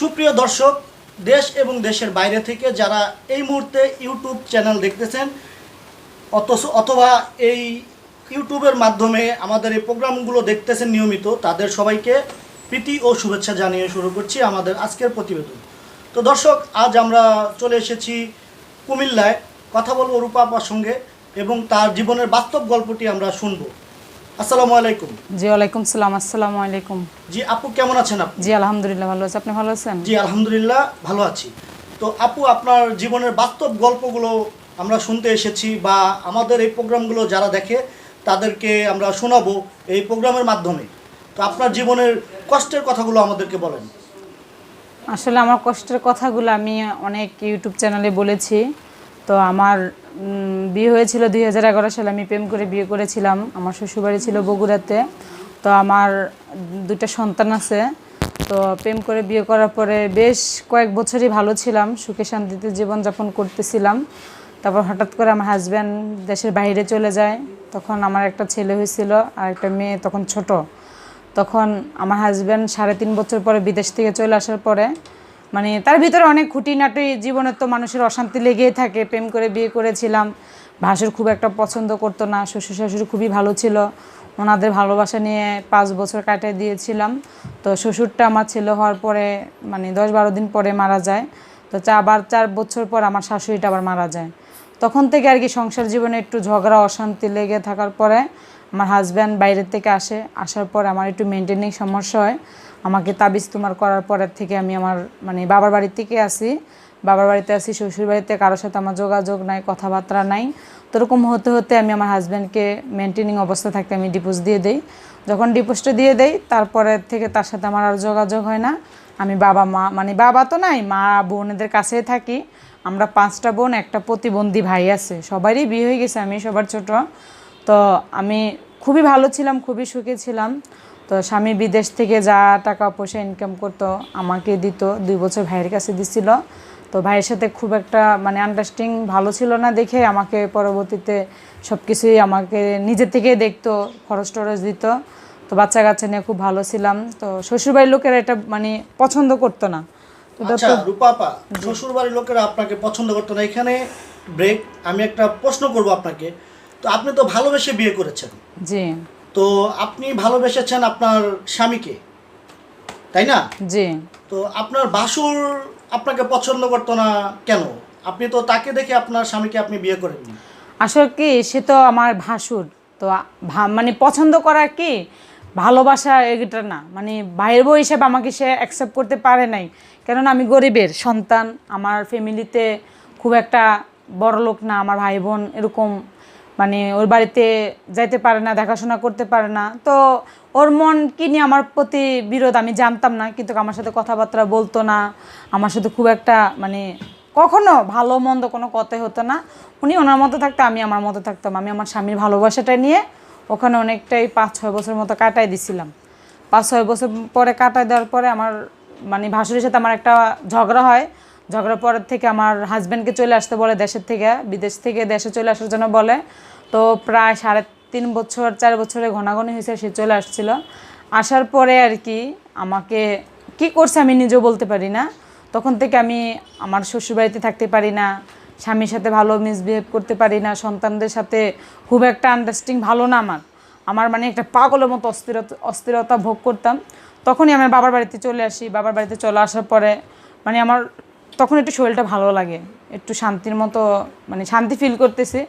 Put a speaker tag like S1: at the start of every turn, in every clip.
S1: সুপ্রিয় দর্শক, দেশ এবং দেশের বাইরে থেকে যারা এই মুহূর্তে ইউটিউব চ্যানেল দেখতেছেন, অথচ অথবা এই ইউটিউবের মাধ্যমে আমাদের এই প্রোগ্রামগুলো দেখতেছেন নিয়মিত, তাদের সবাইকে প্রীতি ও শুভেচ্ছা জানিয়ে শুরু করছি আমাদের আজকের প্রতিবেদন। তো দর্শক, আজ আমরা চলে এসেছি কুমিল্লায়, কথা বলব রূপা সঙ্গে এবং তার জীবনের বাস্তব গল্পটি আমরা শুনব। আসসালামু আলাইকুম।
S2: জি ওয়ালাইকুম সালাম আসসালামু আলাইকুম।
S1: জি আপু কেমন আছেন আপনি
S2: জি আলহামদুলিল্লাহ ভালো আছে। আপনি ভালো আছেন?
S1: জি আলহামদুলিল্লাহ ভালো আছি। তো আপু আপনার জীবনের বাস্তব গল্পগুলো আমরা শুনতে এসেছি বা আমাদের এই প্রোগ্রামগুলো যারা দেখে তাদেরকে আমরা শোনাবো এই প্রোগ্রামের মাধ্যমে। তো আপনার জীবনের কষ্টের কথাগুলো আমাদেরকে বলেন।
S2: আসলে আমার কষ্টের কথাগুলো আমি অনেক ইউটিউব চ্যানেলে বলেছি। তো আমার বিয়ে হয়েছিল দুই হাজার এগারো সালে। আমি প্রেম করে বিয়ে করেছিলাম। আমার শ্বশুরবাড়ি ছিল বগুড়াতে। তো আমার দুটা সন্তান আছে। তো প্রেম করে বিয়ে করার পরে বেশ কয়েক বছরই ভালো ছিলাম। সুখে শান্তিতে জীবনযাপন করতেছিলাম। তারপর হঠাৎ করে আমার হাজব্যান্ড দেশের বাইরে চলে যায়। তখন আমার একটা ছেলে হয়েছিল আর একটা মেয়ে তখন ছোট। তখন আমার হাজব্যান্ড সাড়ে তিন বছর পরে বিদেশ থেকে চলে আসার পরে মানে তার ভিতরে অনেক খুঁটিনাটি জীবনের তো মানুষের অশান্তি লেগেই থাকে। প্রেম করে বিয়ে করেছিলাম। ভাসুর খুব একটা পছন্দ করতো না। শ্বশুর শাশুড়ি খুবই ভালো ছিল। ওনাদের ভালোবাসা নিয়ে পাঁচ বছর কাটিয়ে দিয়েছিলাম। তো শ্বশুরটা আমার ছেলে হওয়ার পরে মানে দশ বারো দিন পরে মারা যায়। তো চা আবার চার বছর পর আমার শাশুড়িটা আবার মারা যায়। তখন থেকে আর কি সংসার জীবনে একটু ঝগড়া, অশান্তি লেগে থাকার পরে আমার হাজব্যান্ড বাইরের থেকে আসে। আসার পর আমার একটু মেনটেনিং সমস্যা হয়। আমাকে তাবিজ তোমার করার পরের থেকে আমি আমার মানে বাবার বাড়ি থেকে আসি। বাবার বাড়িতে আসি, শ্বশুর বাড়িতে কারোর সাথে আমার যোগাযোগ নাই, কথাবার্তা নাই। তো এরকম হতে হতে আমি আমার হাজব্যান্ডকে মেনটেনিং অবস্থা থাকতে আমি ডিপোজ দিয়ে দেই। যখন ডিপোজটা দিয়ে দেই, তারপরে থেকে তার সাথে আমার আর যোগাযোগ হয় না। আমি বাবা, মা মানে বাবা তো নাই, মা, বোনেদের কাছেই থাকি। আমরা পাঁচটা বোন, একটা প্রতিবন্ধী ভাই আছে। সবারই বিয়ে হয়ে গেছে, আমি সবার ছোট। তো আমি খুবই ভালো ছিলাম, খুবই সুখে ছিলাম। তো স্বামী বিদেশ থেকে যা টাকা পয়সা ইনকাম করতো আমাকে দিত দুই বছর ভাইয়ের কাছে দিছিল। তো ভাইয়ের সাথে খুব একটা মানে আন্ডারস্ট্যান্ডিং ভালো ছিল না দেখে আমাকে পরবর্তীতে সব কিছুই আমাকে নিজে থেকেই দেখতো খরচ টরচ দিত। তো বাচ্চা কাচ্চা নিয়ে খুব ভালো ছিলাম। তো শ্বশুরবাড়ির লোকেরা এটা মানে পছন্দ করতো না।
S1: আচ্ছা রূপাপা শ্বশুর লোকেরা আপনাকে পছন্দ করতো না। এখানে ব্রেক আমি একটা প্রশ্ন করব আপনাকে। তো আপনি তো ভালোবেসে বিয়ে করেছেন।
S2: জি।
S1: তো আপনি ভালোবেসেছেন আপনার স্বামীকে তাই না?
S2: জি।
S1: তো আপনার বাসুর আপনাকে পছন্দ করতো না কেন? আপনি তো তাকে দেখে আপনার স্বামীকে আপনি বিয়ে করেননি।
S2: আসলে কি সে তো আমার ভাসুর। তো মানে পছন্দ করা কি ভালোবাসা এটা না। মানে ভাইয়ের বউ হিসেবে আমাকে সে অ্যাকসেপ্ট করতে পারে নাই। কেননা আমি গরিবের সন্তান আমার ফ্যামিলিতে খুব একটা বড় লোক না আমার ভাই বোন এরকম মানে ওর বাড়িতে যাইতে পারে না, দেখাশোনা করতে পারে না। তো ওর মন কি নিয়ে আমার প্রতি বিরোধ আমি জানতাম না, কিন্তু আমার সাথে কথাবার্তা বলতো না। আমার সাথে খুব একটা মানে কখনো ভালো মন্দ কোনো কথাই হতো না। উনি ওনার মতো থাকতো আমি আমার মতো থাকতাম। আমি আমার স্বামীর ভালোবাসাটা নিয়ে ওখানে অনেকটাই পাঁচ, ছয় বছর মতো কাটাই দিছিলাম। পাঁচ, ছয় বছর পরে কাটাই দেওয়ার পরে আমার মানে ভাসুরের সাথে আমার একটা ঝগড়া হয়। ঝগড়ার পরের থেকে আমার হাজব্যান্ডকে চলে আসতে বলে দেশের থেকে, বিদেশ থেকে দেশে চলে আসার জন্য বলে। তো প্রায় সাড়ে তিন বছর, চার বছরে ঘনাঘনি হয়েছে, সে চলে আসছিল। আসার পরে আর কি আমাকে কি করছে আমি নিজেও বলতে পারি না। তখন থেকে আমি আমার শ্বশুরবাড়িতে থাকতে পারি না, স্বামীর সাথে ভালো মিসবিহেভ করতে পারি না, সন্তানদের সাথে খুব একটা আন্ডারস্ট্যান্ডিং ভালো না আমার। আমার মানে একটা পাগলের মতো অস্থিরতা অস্থিরতা ভোগ করতাম। তখনই আমার বাবার বাড়িতে চলে আসি, বাবার বাড়িতে চলে আসার পরে মানে আমার তখন একটু শরীরটা ভালো লাগে, একটু শান্তির মতো মানে শান্তি ফিল করতেছি।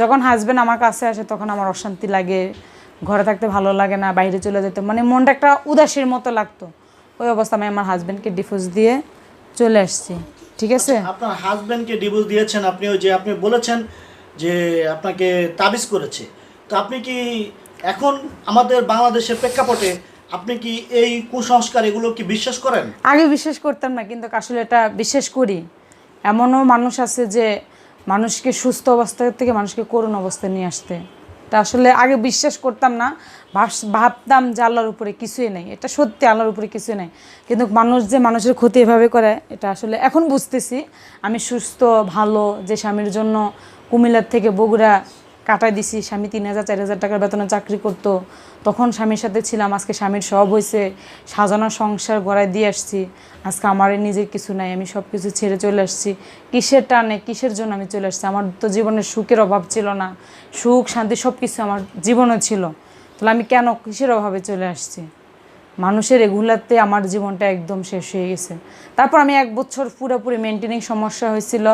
S2: যখন হাজব্যান্ড আমার কাছে আসে তখন আমার অশান্তি লাগে, ঘরে থাকতে ভালো লাগে না, বাইরে চলে যেতে মানে মনটা একটা উদাসীর মতো লাগতো। ওই অবস্থা আমি আমার হাজব্যান্ডকে ডিভোর্স দিয়ে চলে আসছি, ঠিক আছে?
S1: আপনার হাজব্যান্ডকে ডিভোর্স দিয়েছেন, আপনি ওই যে আপনি বলেছেন যে আপনাকে তাবিজ করেছে। তো আপনি কি এখন আমাদের বাংলাদেশের প্রেক্ষাপটে আপনি কি এই কুসংস্কার এগুলো কি বিশ্বাস করেন?
S2: আগে বিশ্বাস করতাম না, কিন্তু আসলে এটা বিশ্বাস করি। এমনও মানুষ আছে যে মানুষকে সুস্থ অবস্থা থেকে মানুষকে করুণ অবস্থায় নিয়ে আসতে। এটা আসলে আগে বিশ্বাস করতাম না ভাবতাম যে আল্লাহর উপরে কিছুই নেই। এটা সত্যি আল্লাহর উপরে কিছুই নেই। কিন্তু মানুষ যে মানুষের ক্ষতি এভাবে করে, এটা আসলে এখন বুঝতেছি। আমি সুস্থ, ভালো, যে স্বামীর জন্য কুমিল্লার থেকে বগুড়া কাটাই দিছি, স্বামী তিন হাজার, চার হাজার টাকার বেতনে চাকরি করতো। তখন স্বামীর সাথে ছিলাম, আজকে স্বামীর সব হয়েছে। সাজানো সংসার গড়ায় দিয়ে আসছি। আজকে আমার নিজের কিছু নাই, আমি সব কিছু ছেড়ে চলে আসছি। কিসের টানে, কিসের জন্য আমি চলে আসছি? আমার তো জীবনে সুখের অভাব ছিল না। সুখ, শান্তি সব কিছু আমার জীবনে ছিল। তাহলে আমি কেন কিসের অভাবে চলে আসছি? মানুষের এগুলাতে আমার জীবনটা একদম শেষ হয়ে গেছে। তারপর আমি এক বছর পুরোপুরি মেনটেনিং সমস্যা হয়েছিল।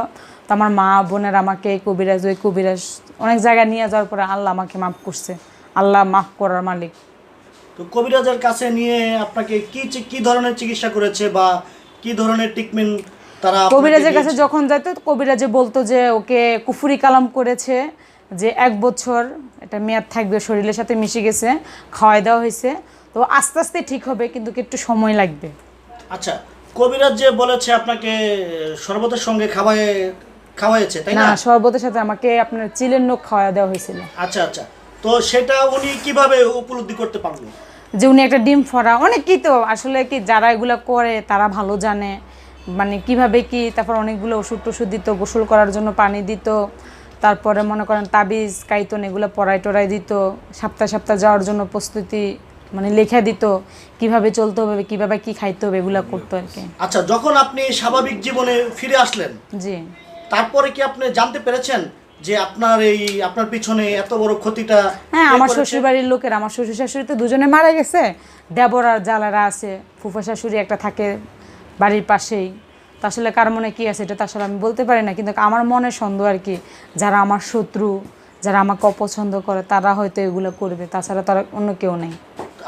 S2: তো আমার মা বোনের আমাকে কবিরাজ ওই কবিরাজ অনেক জায়গায় নিয়ে যাওয়ার পরে আল্লাহ আমাকে মাফ করছে। আল্লাহ মাফ করার মালিক।
S1: তো কবিরাজের কাছে নিয়ে আপনাকে কি কি ধরনের চিকিৎসা করেছে বা কি ধরনের ট্রিটমেন্ট তারা
S2: কবিরাজের কাছে যখন যেত কবিরাজে বলতো যে ওকে কুফুরি কালাম করেছে যে এক বছর এটা মেয়াদ থাকবে শরীরের সাথে মিশে গেছে খাওয়াই দেওয়া হয়েছে। তো আস্তে আস্তে ঠিক হবে কিন্তু একটু সময় লাগবে।
S1: আচ্ছা কবিরাজ যে বলেছে আপনাকে শরবতের সঙ্গে খাওয়ায় খাওয়াইছে তাই
S2: না?
S1: না
S2: শরবতের সাথে আমাকে আপনার চিলের নোখ খাওয়া দেওয়া হয়েছিল।
S1: আচ্ছা আচ্ছা তো সেটা উনি কীভাবে উপলব্ধি করতে পারল
S2: যে উনি একটা ডিম ফরা অনেকেই তো আসলে কি যারা এগুলো করে তারা ভালো জানে মানে কীভাবে কি তারপর অনেকগুলো ওষুধ টষুধ দিত গোসল করার জন্য পানি দিত তারপরে মনে করেন তাবিজ কাইতন এগুলো পড়াই টড়াই দিত সপ্তাহ সপ্তাহ যাওয়ার জন্য প্রস্তুতি মানে লেখা দিত কীভাবে চলতে হবে কীভাবে কি খাইতে হবে এগুলো করতো আর কি।
S1: আচ্ছা যখন আপনি স্বাভাবিক জীবনে ফিরে আসলেন
S2: জি।
S1: তারপরে কি আপনি জানতে পেরেছেন যে আপনার এই আপনার পিছনে এত বড় ক্ষতিটা
S2: হ্যাঁ আমার শ্বশুর বাড়ির লোকের আমার শ্বশুর শাশুড়ি তো দুজনে মারা গেছে। দেবর আর জালারা আছে ফুফা শাশুড়ি একটা থাকে বাড়ির পাশেই। তা আসলে কার মনে কি আছে এটা তো আসলে আমি বলতে পারি না কিন্তু আমার মনে সন্দেহ আর কি যারা আমার শত্রু যারা আমাকে অপছন্দ করে তারা হয়তো এগুলো করবে তাছাড়া তারা অন্য কেউ নেই।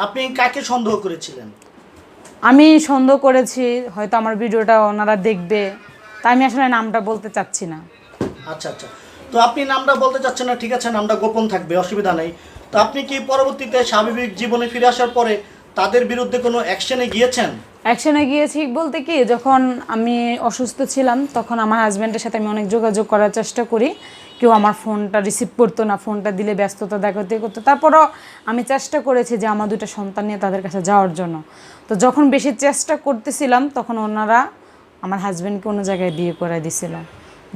S1: আপনি কাকে সন্দেহ করেছিলেন?
S2: আমি সন্দেহ করেছি হয়তো আমার ভিডিওটা ওনারা দেখবে। তাই আমি আসলে নামটা বলতে চাচ্ছি না।
S1: আচ্ছা আচ্ছা। তো আপনি নামটা বলতে চাচ্ছেন না ঠিক আছে নামটা গোপন থাকবে অসুবিধা নেই। তো আপনি কি পরবর্তীতে স্বাভাবিক জীবনে ফিরে আসার পরে তাদের বিরুদ্ধে কোনো অ্যাকশনে গিয়েছেন?
S2: অ্যাকশনে গিয়েছি বলতে কি যখন আমি অসুস্থ ছিলাম তখন আমার হাজব্যান্ডের সাথে আমি অনেক যোগাযোগ করার চেষ্টা করি। কেউ আমার ফোনটা রিসিভ করতো না, ফোনটা দিলে ব্যস্ততা দেখাতে করতো। তারপরও আমি চেষ্টা করেছি যে আমার দুটো সন্তান নিয়ে তাদের কাছে যাওয়ার জন্য। তো যখন বেশি চেষ্টা করতেছিলাম, তখন ওনারা আমার হাজব্যান্ডকে অন্য জায়গায় বিয়ে করে দিছিল।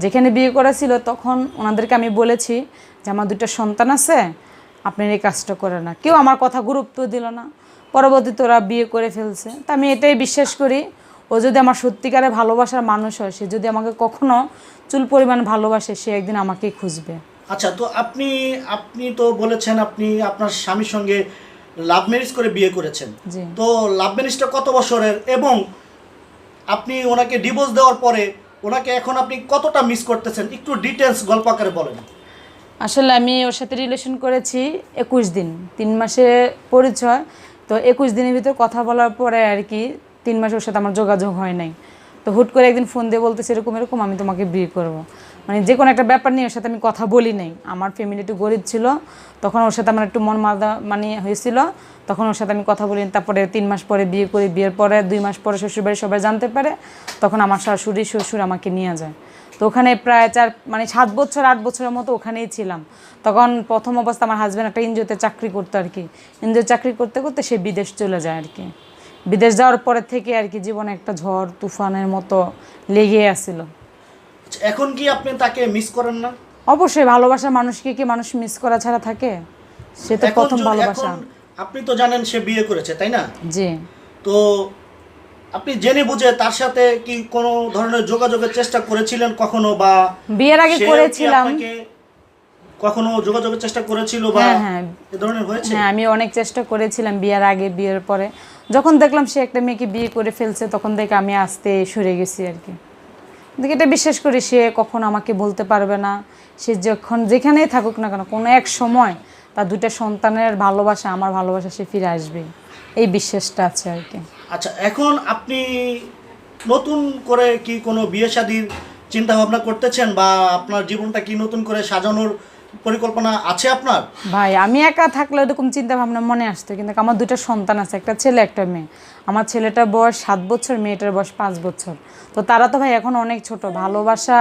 S2: যেখানে বিয়ে করা ছিল, তখন ওনাদেরকে আমি বলেছি যে, আমার দুটো সন্তান আছে আপনার এই কাজটা করে না। কেউ আমার কথা গুরুত্ব দিল না। পরবর্তীতে ওরা বিয়ে করে ফেলছে। তা আমি এটাই বিশ্বাস করি ও যদি আমার সত্যিকারে ভালোবাসার মানুষ হয় সে যদি আমাকে কখনো চুল পরিমাণ ভালোবাসে সে একদিন আমাকেই খুঁজবে।
S1: আচ্ছা তো আপনি আপনি তো বলেছেন আপনি আপনার স্বামীর সঙ্গে লাভ ম্যারেজ করে বিয়ে করেছেন। তো লাভ ম্যারেজটা কত বছরের? এবং আপনি ওনাকে ডিভোর্স দেওয়ার পরে ওনাকে এখন আপনি কতটা মিস করতেছেন? একটু ডিটেলস গল্প আকারে বলেন।
S2: আসলে আমি ওর সাথে রিলেশন করেছি একুশ দিন তিন মাসে পরিচয়। তো একুশ দিনের ভিতর কথা বলার পরে আর কি তিন মাস ওর সাথে আমার যোগাযোগ হয় নাই। তো হুট করে একদিন ফোন দিয়ে বলতেছে এরকম এরকম, আমি তোমাকে বিয়ে করব। মানে যে কোনো একটা ব্যাপার নিয়ে ওর সাথে আমি কথা বলি নাই। আমার ফ্যামিলি একটু গরিব ছিল, তখন ওর সাথে আমার একটু মন মাদা মানে হয়েছিল, তখন ওর সাথে আমি কথা বলি তারপরে তিন মাস পরে বিয়ে করি, বিয়ের পরে দুই মাস পরে শ্বশুরবাড়ি সবাই জানতে পারে, তখন আমার শাশুড়ি, শ্বশুর আমাকে নিয়ে যায়। তো ওখানে প্রায় চার মানে সাত বছর, আট বছরের মতো ওখানেই ছিলাম। তখন প্রথম অবস্থা আমার হাজব্যান্ড একটা এনজিওতে চাকরি করতো আর কি। এনজিও চাকরি করতে করতে সে বিদেশ চলে যায় আর কি। বিদেশ যাওয়ার পরে থেকে আর কি জীবনে একটা ঝড় তুফানের মতো লেগে আসছিল
S1: আচ্ছা, এখন কি আপনি তাকে মিস করেন না?
S2: অবশ্যই ভালোবাসা মানুষকে কি মানুষ মিস করা ছাড়া থাকে? সে তো প্রথম ভালোবাসা।
S1: আপনি তো জানেন সে বিয়ে করেছে তাই না?
S2: জি।
S1: তো আপনি জেনে বুঝে তার সাথে কি কোনো ধরনের যোগাযোগের চেষ্টা করেছিলেন কখনো বা
S2: বিয়ের আগে করেছিলাম।
S1: আপনাকে কখনো যোগাযোগের চেষ্টা করেছিল বা
S2: হ্যাঁ, হ্যাঁ।
S1: এ ধরনের হয়েছে?
S2: হ্যাঁ আমি অনেক চেষ্টা করেছিলাম বিয়ের আগে বিয়ের পরে। যখন দেখলাম সে একটা মেয়েকে বিয়ে করে ফেলছে তখন থেকে আমি আসতে সরে গেছি আর কি। এটা বিশ্বাস করি সে কখন আমাকে বলতে পারবে না। সে যখন যেখানেই থাকুক না কেন কোনো এক সময় তার দুটা সন্তানের ভালোবাসা আমার ভালোবাসা সে ফিরে আসবে। এই বিশ্বাসটা আছে আর কি।
S1: আচ্ছা এখন আপনি নতুন করে কি কোনো বিয়ে শাদির চিন্তা ভাবনা করতেছেন বা আপনার জীবনটা কি নতুন করে সাজানোর পরিকল্পনা আছে আপনার?
S2: ভাই, আমি একা থাকলে এরকম চিন্তা ভাবনা মনে আসতো, কিন্তু আমার দুটো সন্তান আছে, একটা ছেলে, একটা মেয়ে। আমার ছেলেটার বয়স সাত বছর, মেয়েটার বয়স পাঁচ বছর। তো তারা তো ভাই এখন অনেক ছোট, ভালোবাসা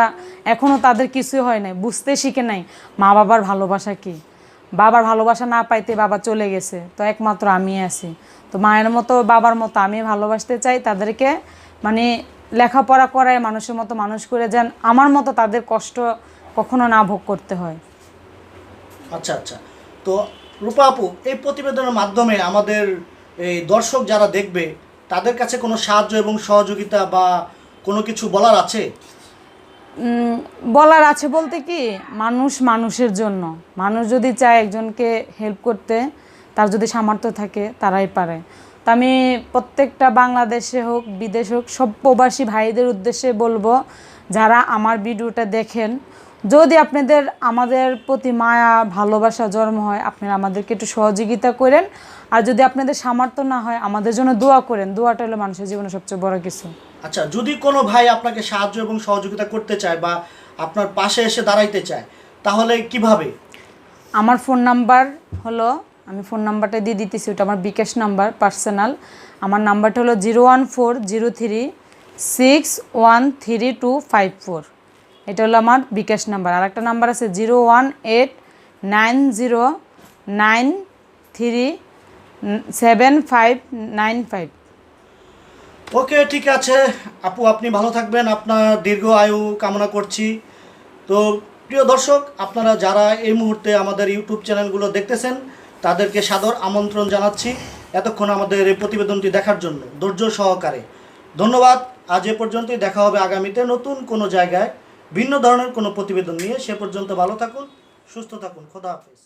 S2: এখনও তাদের কিছু হয় নাই, বুঝতে শিখে নাই, মা বাবার ভালোবাসা কি? বাবার ভালোবাসা না পাইতে বাবা চলে গেছে, তো একমাত্র আমি আছি। তো মায়ের মতো, বাবার মতো আমি ভালোবাসতে চাই, তাদেরকে মানে লেখাপড়া করায় মানুষের মতো মানুষ করে যান আমার মতো তাদের কষ্ট কখনো না ভোগ করতে হয়।
S1: আচ্ছা আচ্ছা। তো রূপা আপু, এই প্রতিবেদনের মাধ্যমে আমাদের এই দর্শক যারা দেখবে, তাদের কাছে কোনো সাহায্য এবং সহযোগিতা বা কোনো কিছু বলার আছে?
S2: বলার আছে বলতে কি, মানুষ মানুষের জন্য। মানুষ যদি চায় একজনকে হেল্প করতে, তার যদি সামর্থ্য থাকে, তারাই পারে। তা আমি প্রত্যেকটা বাংলাদেশে হোক, বিদেশে হোক, সব প্রবাসী ভাইদের উদ্দেশ্যে বলব, যারা আমার ভিডিওটা দেখেন যদি আপনাদের আমাদের প্রতি মায়া ভালোবাসা জন্ম হয় আপনারা আমাদেরকে একটু সহযোগিতা করেন। আর যদি আপনাদের সামর্থ্য না হয় আমাদের জন্য দোয়া করেন। দোয়াটা হলো মানুষের জীবনে সবচেয়ে বড় কিছু।
S1: আচ্ছা যদি কোনো ভাই আপনাকে সাহায্য এবং সহযোগিতা করতে চায় বা আপনার পাশে এসে দাঁড়াইতে চায় তাহলে কীভাবে?
S2: আমার ফোন নাম্বার হলো আমি ফোন নাম্বারটা দিয়ে দিতেছি ওটা আমার বিকাশ নাম্বার পার্সোনাল। আমার নাম্বারটা হলো zero one four zero three six one three two five four. এটা হলো আমার বিকাশ নাম্বার। আর একটা নাম্বার আছে zero one eight nine zero nine three seven five nine five.
S1: Okay, ঠিক আছে। আপু, আপনি ভালো থাকবেন। আপনার দীর্ঘ আয়ু কামনা করছি। তো, প্রিয় দর্শক, আপনারা যারা এই মুহূর্তে আমাদের ইউটিউব চ্যানেলগুলো দেখতেছেন, তাদেরকে সাদর আমন্ত্রণ জানাচ্ছি এতক্ষণ আমাদের এই প্রতিবেদনটি দেখার জন্য। ধৈর্য সহকারে। ধন্যবাদ। আজ এ পর্যন্তই। দেখা হবে আগামীতে নতুন কোনো জায়গায়। ভিন্ন ধরনের কোনো প্রতিবেদন নিয়ে সে পর্যন্ত ভালো থাকুন সুস্থ থাকুন খোদা হাফিজ।